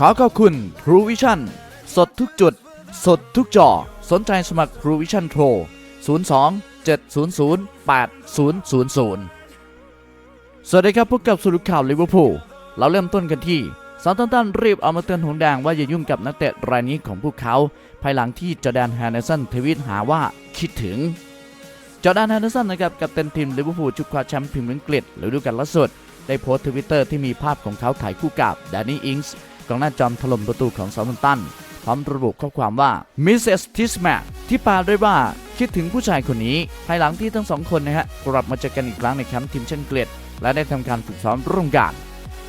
ขอขอบคุณ True Vision สดทุกจุด สดทุกจอ สนใจสมัคร True Vision โทร02 700 8000 สวัสดีครับพบกับสรุปข่าวลิเวอร์พูลเราเริ่มต้นกันที่ซาตันตันรีบเอามาเตือนหงแดงว่าอย่ายุ่งกับนักเตะรายนี้ของพวกเขา ภายหลังที่จอแดนแฮนเดอร์สันทวีตหาว่าคิดถึงจอแดนแฮนเดอร์สันนะครับกับเต็นทีมลิเวอร์พูลชุดคว้าแชมป์พรีเมียร์ลีกอังกฤษฤดูกาลล่าสุด ได้โพสต์ทวิตเตอร์ที่มีภาพของเขาถ่ายคู่กับแดนนี่อิงส์ กองหน้าจอมถล่มประตูของซาตันตัน พร้อมระบุข้อความว่า Mrs. Tisman ที่ปลได้วยว่าคิดถึงผู้ชายคนนี้ ภายหลังที่ทั้งสองคนนะฮะกลับมาเจอกันอีกครั้งในแคมป์ทีมเช่นเกล็ดและได้ทำการฝึกซ้อมร่วมกัน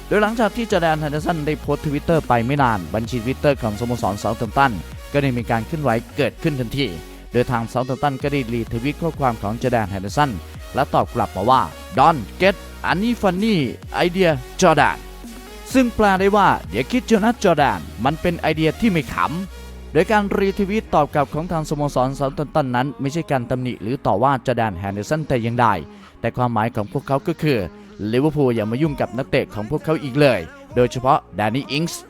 โดยหลังจากที่จอแดนฮันเดอร์สันได้โพสต์ทวิตเตอร์ไปไม่นาน บัญชีทวิตเตอร์ของสโมสรเซาท์แฮมตัน ก็ได้มีการเคลื่อนไหวเกิดขึ้นทันที โดยทางเซาท์แฮมตันก็ได้รีทวิตข้อความของจอแดนฮันเดอร์สันและตอบกลับมาว่า Don't get อันนี้ฟั ซึ่งแปลได้ว่าเดี๋ยวคิดเจอนัทจอแดน มันเป็นไอเดียที่ไม่ขำ โดยการรีทวีตตอบกลับของทางสโมสรเซาท์แฮมป์ตันนั้น ไม่ใช่การตำหนิหรือต่อว่าจอแดนแฮนเดอร์สันแต่อย่างใด แต่ความหมายของพวกเขาก็คือลิเวอร์พูลอย่ามายุ่งกับนักเตะของพวกเขาอีกเลย โดยเฉพาะแดนนี่อิงส์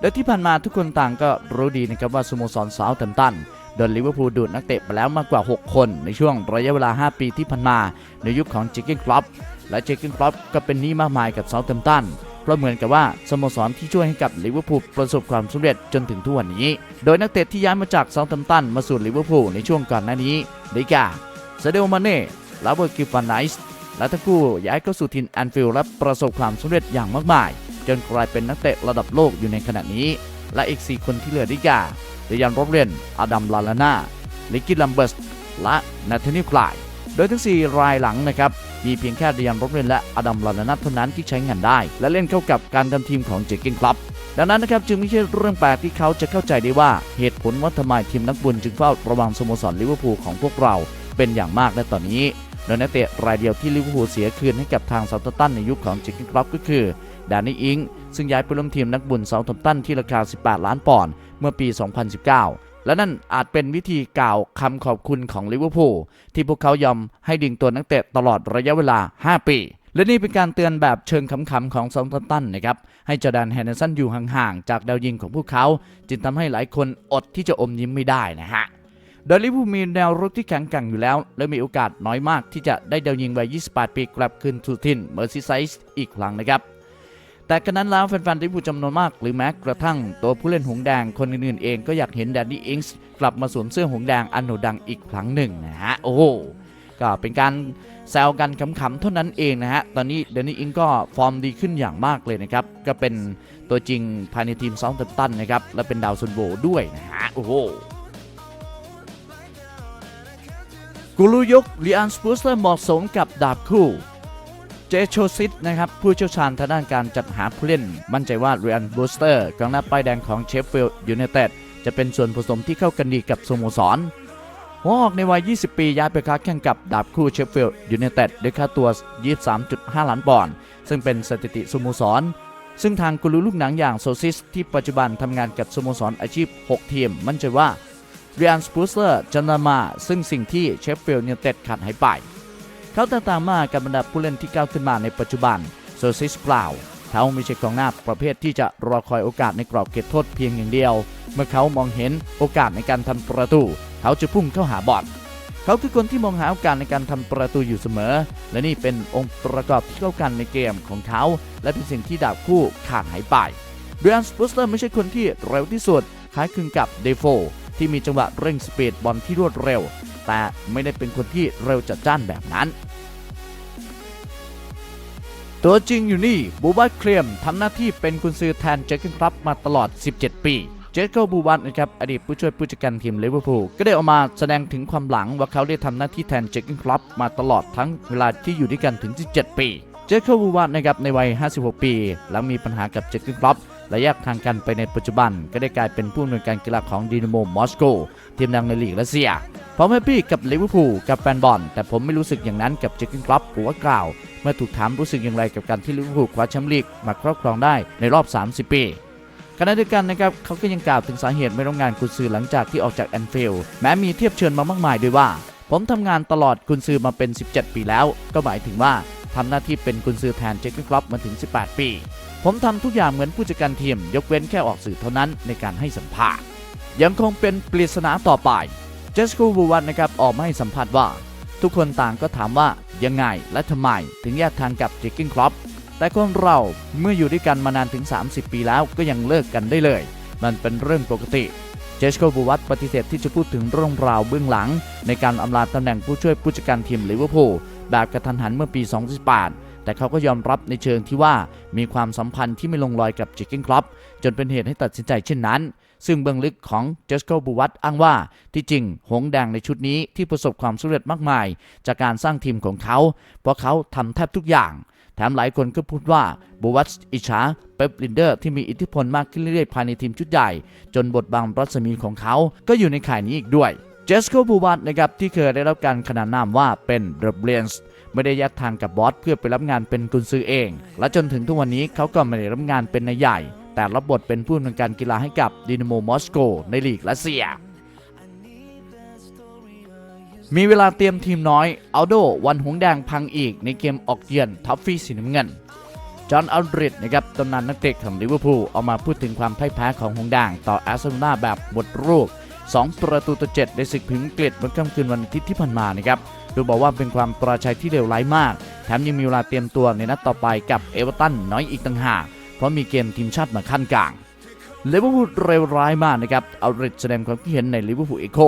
โดยที่ผ่านมาทุกคนต่างก็รู้ดีนะครับว่าสโมสรเซาท์แฮมป์ตันโดนลิเวอร์พูลดูดนักเตะไปแล้วมากกว่า 6 คน ในช่วงระยะเวลา 5 ปีที่ผ่านมา ในยุคของจิกเก้นคลับและจิกเก้นคลับก็เป็นหนี้มากมายกับเซาท์แฮมป์ตัน เพราะเหมือนกับว่าสโมสรที่ช่วยให้กับลิเวอร์พูลประสบความสำเร็จจนถึงทุกวันนี้ โดยนักเตะที่ย้ายมาจากเซาท์แฮมป์ตันมาสู่ลิเวอร์พูลในช่วงก่อนหน้านี้ได้แก่เซเดลมาเน่ลาเวอร์กิฟานไนส์และทั้งคู่ย้ายเข้าสู่ทีมแอนฟิลด์และประสบความสำเร็จอย่างมากมาย จนกลายเป็นนักเตะระดับโลกอยู่ในขณะนี้ และอีก 4 คนที่เหลือได้แก่เดยันโรบเรนอดัมลาลาน่าลิกกี้ลัมเบิร์สและนาธานิลคลาย โดยทั้ง 4 รายหลังนะครับมีเพียงแค่เดียนโรบเรนและอดัมลาลาน่าเท่านั้นที่ใช้งานได้ และเล่นเข้ากับการทำทีมของเจเกนคลับดังนั้นนะครับจึงไม่ใช่เรื่องแปลกที่เขาจะเข้าใจได้ว่าเหตุผลว่าทำไมทีมนักบุญจึงเฝ้าระวังสโมสรลิเวอร์พูลของพวกเราเป็นอย่างมากในตอนนี้โดยนักเตะรายเดียวที่ลิเวอร์พูลเสียคืนให้กับทางเซาท์แฮมป์ตันในยุคของเจเกนคลับก็คือดานนี่อิงซึ่งย้ายไปร่วมทีมนักบุญเซาท์ตันที่ราคา 18 ล้านปอนด์เมื่อปี 2019 และนั่นอาจเป็นวิธีกล่าวคำขอบคุณของลิเวอร์พูลที่พวกเขายอมให้ดึงตัวนักเตะตลอดระยะเวลา 5 ปี และนี่เป็นการเตือนแบบเชิงขำๆของซาท์แฮมตันนะครับ ให้จอแดนแฮนเดอร์สันอยู่ห่างๆ จากดาวยิงของพวกเขา จึงทำให้หลายคนอดที่จะอมยิ้มไม่ได้นะฮะโดยลิเวอร์พูลมีแนวรุกที่แข็งแกร่งอยู่แล้ว และมีโอกาสน้อยมากที่จะได้ดาวยิงวัย 28 ปีกลับคืนทูทินเมอร์ซีไซส์อีกครั้งนะครับ แต่กันนั้นแล้วแฟนๆลิเวอร์พูลจำนวนมาก หรือแม้กระทั่งตัวผู้เล่นหงแดงคนอื่นๆเองก็อยากเห็นแดนนี่อิงส์กลับมาสวมเสื้อหงแดงอันโด่งดังอีกครั้งหนึ่งนะฮะโอ้ก็เป็นการแซวกันขำๆเท่านั้นเองนะฮะ ตอนนี้เดนนี่อิงก็ฟอร์มดีขึ้นอย่างมากเลยนะครับ ก็เป็นตัวจริงภายในทีมซาท์แฮมป์ตันนะครับ และเป็นดาวซันโวด้วยนะฮะ โอ้โหกูรูยกลีอันสปูสเลอร์เหมาะสมกับดาบคู่ เจโชซิตนะครับผู้เชี่ยวชาญทางด้านการจัดหาผู้เล่น มั่นใจว่าเรียนบูสเตอร์กองหน้าป้ายแดงของเชฟฟิลด์ยูไนเต็ดจะเป็นส่วนผสมที่เข้ากันดีกับสโมสรหัวออกในวัย 20 ปีย้ายไปค้าแข่งกับดาบคู่เชฟฟิลด์ยูไนเต็ดด้วยค่าตัว 23.5 ล้านปอนด์ซึ่งเป็นสถิติสโมสร ซึ่งทางกูรูลูกหนังอย่างโซซิส ที่ปัจจุบันทำงานกับสโมสรอาชีพ 6 ทีม มั่นใจว่าเรียนสปูสเลอร์จะนำมา ซึ่งสิ่งที่เชฟฟิลด์ยูไนเต็ดขาดหายไป เขาต่างๆมากกับบรรดาผู้เล่นที่ก้าวขึ้นมาในปัจจุบันโซซิสกล่าวเขาไม่ใช่กองหน้าประเภทที่จะรอคอยโอกาสในกรอบเขตโทษเพียงอย่างเดียว เมื่อเขามองเห็นโอกาสในการทำประตู เขาจะพุ่งเข้าหาบอลเขาคือคนที่มองหาโอกาสในการทำประตูอยู่เสมอ และนี่เป็นองค์ประกอบที่เข้ากันในเกมของเขา และเป็นสิ่งที่ดาบคู่ขาดหายไปเบียนสปูสเตอร์ไม่ใช่คนที่เร็วที่สุดคล้ายคลึงกับเดโฟที่มีจังหวะเร่งสปีดบอลที่รวดเร็ว แต่ไม่ได้เป็นคนที่เร็วจัดจ้านแบบนั้น ตัวจริงอยู่นี่บูบัตเคลียมทำหน้าที่เป็นกุนซือแทนเจคเกนครับมาตลอด 17 ปีเจคเกิลบูบัตนะครับอดีตผู้ช่วยผู้จัดการทีมลิเวอร์พูลก็ได้ออกมาแสดงถึงความหลังว่าเขาได้ทำหน้าที่แทนเจคเกนครับมาตลอดทั้งเวลาที่อยู่ด้วยกันถึง 17 ปี เจคเกิลบูบัตนะครับในวัย 56 ปี หลังมีปัญหากับเจคเกนครับ และยกทางกันไปในปัจจุบัน ก็ได้กลายเป็นผู้อำนวยการกีฬาของดีนาโมมอสโกทีมดังในลีกรัสเซียผมแฮปปี้กับลิเวอร์พูลกับแฟนบอลแต่ผมไม่รู้สึกอย่างนั้นกับเจคเกนครับหัวากล่าว เมื่อถูกถามรู้สึกอย่างไรกับการที่ลิเวอร์พูลคว้าแชมป์ลีกมาครอบครองได้ในรอบ 30 ปีขณะเดียวกันนะครับเขาก็ยังกล่าวถึงสาเหตุไม่ร่วมงานกุนซือหลังจากที่ออกจากแอนฟิลด์แม้มีเทียบเชิญมามากมายด้วยว่า ผมทำงานตลอดกุนซือมาเป็น 17 ปีแล้ว ก็หมายถึงว่าทำหน้าที่เป็นกุนซือแทนเจคเกนครับมาถึง 18 ปี ผมทำทุกอย่างเหมือนผู้จัดการทีม ยกเว้นแค่ออกสื่อเท่านั้นในการให้สัมภาษณ์ยังคงเป็นปริศนาต่อไป เจสคูบูวันนะครับออกมาให้สัมภาษณ์ว่า ทุกคนต่างก็ถามว่ายังไงและทำไมถึงแยกทางกับเจคกิ้งครอปแต่คนเราเมื่ออยู่ด้วยกันมานานถึง 30 ปีแล้วก็ยังเลิกกันได้เลย มันเป็นเรื่องปกติเจสโกบูวัตปฏิเสธที่จะพูดถึงเรื่องราวเบื้องหลัง ในการอำลาตำแหน่งผู้ช่วยผู้จัดการทีมลิเวอร์พูลแบบกระทันหันเมื่อปี 2018 แต่เขาก็ยอมรับในเชิงที่ว่ามีความสัมพันธ์ที่ไม่ลงรอยกับเจคกิ้งครอปจนเป็นเหตุให้ตัดสินใจเช่นนั้น ซึ่งเบื้องลึกของเจสโกบูวัตอ้างว่า ที่จริง หงแดงในชุดนี้ที่ประสบความสำเร็จมากมาย จากการสร้างทีมของเขา เพราะเขาทำแทบทุกอย่างแถมหลายคนก็พูดว่าบูวัตอิจฉาเป๊ปลินเดอร์ที่มีอิทธิพลมากขึ้นเรื่อยๆภายในทีมชุดใหญ่ จนบทบางรัศมีของเขา ก็อยู่ในข่ายนี้อีกด้วย เจสโกบูวัตนะครับที่เคยได้รับการขนานนามว่าเป็นเดอะเบลนส์ ไม่ได้แยกทางกับบอสเพื่อไปรับงานเป็นกุนซือเอง และจนถึงทุกวันนี้เขาก็ไม่ได้รับงานเป็นนายใหญ่ แต่รับบทเป็นผู้อำนวยการกีฬาให้กับดินาโมมอสโกในลีกรัสเซีย มีเวลาเตรียมทีมน้อยอัลโดวันหงแดงพังอีกในเกมออกเยือนท็อฟฟี่สีน้ำเงินจอห์นอัลดริดนะครับตำนานนักเตะของลิเวอร์พูลเอามาพูดถึงความพ่ายแพ้ของหงแดงต่อแอสตันวิลล่าแบบหมดรูป 2 ประตูต่อ 7 ในศึกพรีเมียร์ลีกเมื่อค่ำคืนวันอาทิตย์ที่ผ่านมานะครับโดยบอกว่าเป็นความปราชัยที่เลวร้ายมาก แถมยังมีเวลาเตรียมตัวในนัดต่อไปกับเอเวอร์ตันน้อยอีกต่างหาก เพราะมีเกมทีมชาติมาขั้นกลางลิเวอร์พูลเลวร้ายมากนะครับอัลริดแสดงความคิดเห็นในลิเวอร์พูลเอโค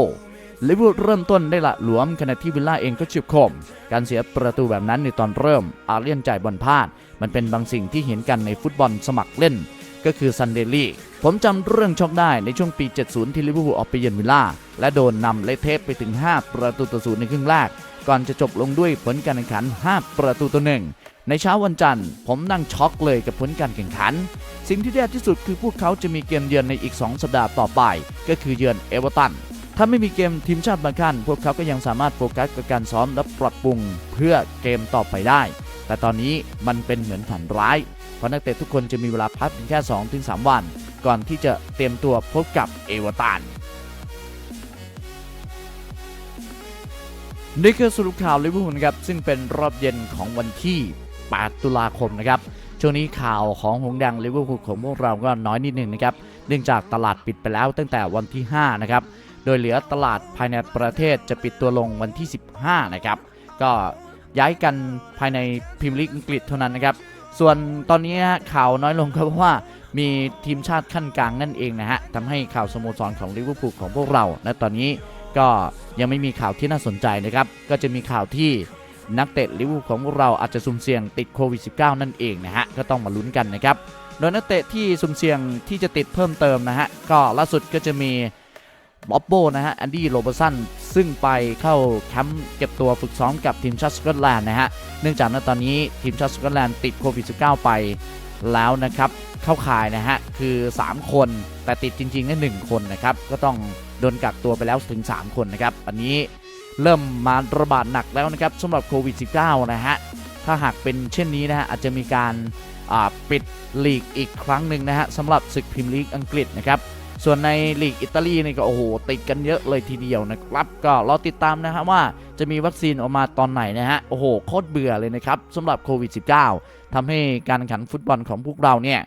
ลิเวอร์พูลเริ่มต้นได้ละหลวมขณะที่วิลล่าเองก็เฉียบคม การเสียประตูแบบนั้นในตอนเริ่ม อาเลียนจ่ายบอลพลาด มันเป็นบางสิ่งที่เห็นกันในฟุตบอลสมัครเล่น ก็คือซันเดลี่ผมจำเรื่องช็อกได้ในช่วงปี 70 ที่ลิเวอร์พูลออกไปเยือนวิลล่า และโดนนำเละเทะไปถึง 5 ประตูต่อศูนย์ในครึ่งแรก ก่อนจะจบลงด้วยผลการแข่งขัน 5 ประตูต่อหนึ่งในเช้าวันจันทร์ ผมนั่งช็อกเลยกับผลการแข่งขัน สิ่งที่แย่ที่สุดคือพวกเขาจะมีเกมเยือนในอีก 2 สัปดาห์ต่อไป ก็คือเยือนเอเวอร์ตันถ้าไม่มีเกมทีมชาติบางขั้นพวกเขาก็ยังสามารถโฟกัสกับการซ้อมและปรับปรุงเพื่อเกมต่อไปได้ แต่ตอนนี้มันเป็นเหมือนฝันร้าย เพราะนักเตะทุกคนจะมีเวลาพักเพียงแค่ 2-3 วัน ก่อนที่จะเตรียมตัวพบกับเอเวอร์ตัน นี่คือสรุปข่าวลิเวอร์พูลครับซึ่งเป็นรอบเย็นของวันที่ 8 ตุลาคมนะครับช่วงนี้ข่าวของหงส์แดงลิเวอร์พูลของพวกเราก็น้อยนิดหนึ่งนะครับเนื่องจากตลาดปิดไปแล้วตั้งแต่วันที่ 5 นะครับ โดยเหลือตลาดภายในประเทศจะปิดตัวลงวันที่ 15 นะครับ ก็ย้ายกันภายในพรีเมียร์ลีกอังกฤษเท่านั้นนะครับ ส่วนตอนนี้นะข่าวน้อยลงครับเพราะว่ามีทีมชาติขั้นกลางนั่นเองนะฮะทำให้ข่าวสโมสรของลิเวอร์พูลของพวกเราณตอนนี้ ก็ยังไม่มีข่าวที่น่าสนใจนะครับ ก็จะมีข่าวที่นักเตะลิเวอร์พูลของเราอาจจะสุ่มเสี่ยงติดโควิด -19 นั่นเองนะฮะ ก็ต้องมาลุ้นกันนะครับ โดยนักเตะที่สุ่มเสี่ยงที่จะติดเพิ่มเติมนะฮะ ก็ล่าสุดก็จะมีบ๊อบโบนะฮะ แอนดี้โรเบอร์สัน ซึ่งไปเข้าแคมป์เก็บตัวฝึกซ้อมกับทีมชาติสกอตแลนด์นะฮะ เนื่องจากณตอนนี้ทีมชาติสกอตแลนด์ติดโควิด -19 ไปแล้วนะครับ เข้าข่ายนะฮะ คือ 3 คน แต่ติดจริงๆนั่หนึ่งคนนะครับ ก็ต้อง ดนกักตัวไปแล้วถึง 3 คนนะครับ อันนี้เริ่มมาระบาดหนักแล้วนะครับสำหรับโควิด -19 นะฮะ ถ้าหากเป็นเช่นนี้นะฮะอาจจะมีการปิดลีกอีกครั้งหนึ่งนะฮะสำหรับศึกพรีเมียร์ลีกอังกฤษนะครับ ส่วนในลีกอิตาลีนี่ก็โอ้โหติดกันเยอะเลยทีเดียวนะครับ ก็รอติดตามนะฮะว่าจะมีวัคซีนออกมาตอนไหนนะฮะโอ้โหโคตรเบื่อเลยนะครับสำหรับโควิด -19 ทำให้การแข่งขันฟุตบอลของพวกเราเนี่ย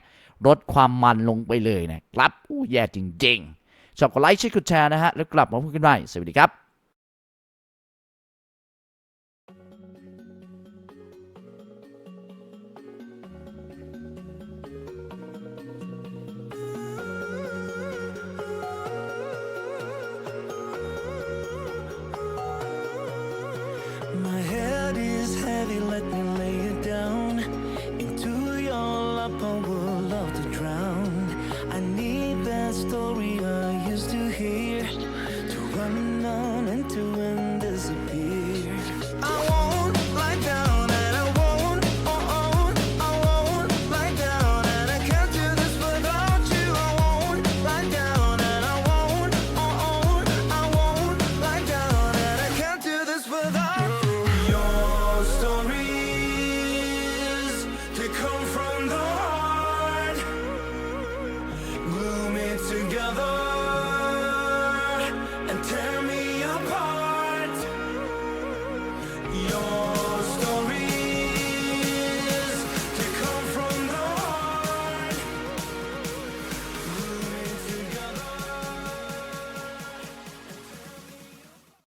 ลดความมันลงไปเลยนะครับอู้แย่จริง ๆ ชอบกดไลค์ช่กดแชร์นะฮะแล้วกลับมาพบกันใหม่สวัสดีครับ